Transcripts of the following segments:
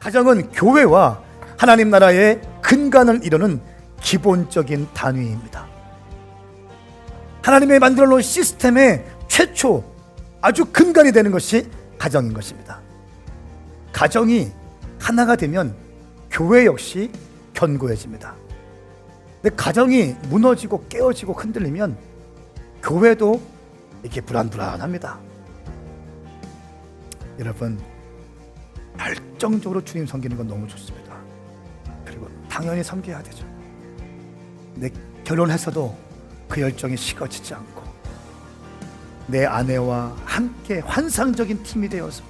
가정은 교회와 하나님 나라의 근간을 이루는 기본적인 단위입니다. 하나님의 만들어 놓은 시스템의 최초 아주 근간이 되는 것이 가정인 것입니다. 가정이 하나가 되면 교회 역시 견고해집니다. 근데 가정이 무너지고 깨어지고 흔들리면 교회도 이렇게 불안불안합니다. 여러분 열정적으로 주님 섬기는 건 너무 좋습니다. 그리고 당연히 섬겨야 되죠. 내 결혼해서도 그 열정이 식어지지 않고 내 아내와 함께 환상적인 팀이 되어서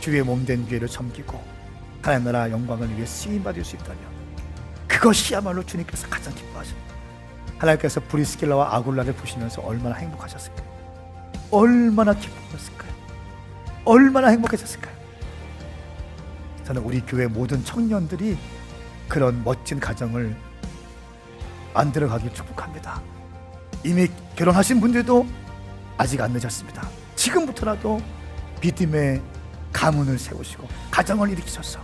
주의 몸된 교회를 섬기고 하나님 나라 영광을 위해 쓰임 받을 수 있다면 그것이야말로 주님께서 가장 기뻐하십니다. 하나님께서 브리스길라와 아굴라를 보시면서 얼마나 행복하셨을까요? 얼마나 기뻐하셨을까요? 얼마나 행복해졌을까요? 저는 우리 교회 모든 청년들이 그런 멋진 가정을 만들어 가길 축복합니다. 이미 결혼하신 분들도 아직 안 늦었습니다. 지금부터라도 믿음의 가문을 세우시고 가정을 일으키셔서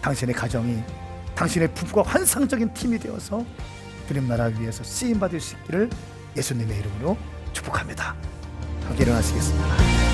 당신의 가정이 당신의 부부가 환상적인 팀이 되어서 주님 나라 위해서 쓰임 받을 수 있기를 예수님의 이름으로 축복합니다. 함께 일어나시겠습니다.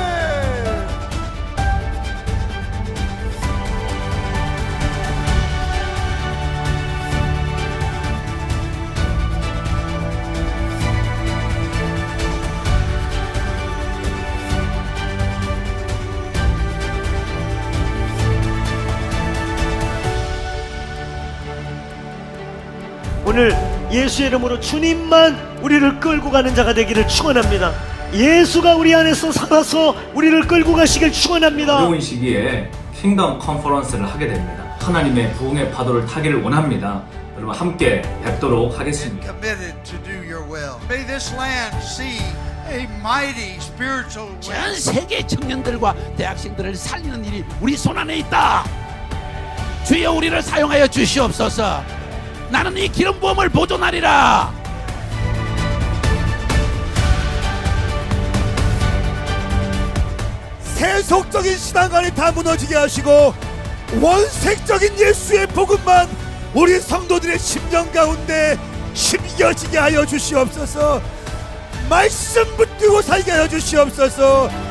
오늘 예수의 이름으로 주님만 우리를 끌고 가는 자가 되기를 축원합니다. 예수가 우리 안에서 살아서 우리를 끌고 가시길 축원합니다. 어려운 시기에 킹덤 컨퍼런스를 하게 됩니다. 하나님의 부흥의 파도를 타기를 원합니다. 여러분 함께 뵙도록 하겠습니다. committed to do your will. May this land see a mighty spiritual 전. 세계 청년들과 대학생들을 살리는 일이 우리 손 안에 있다. 주여 우리를 사용하여 주시옵소서. 나는 이 기름 부음을 보존하리라. 세속적인 신앙관이 다 무너지게 하시고 원색적인 예수의 복음만 우리 성도들의 심령 가운데 심겨지게 하여 주시옵소서. 말씀 붙들고 살게 하여 주시옵소서.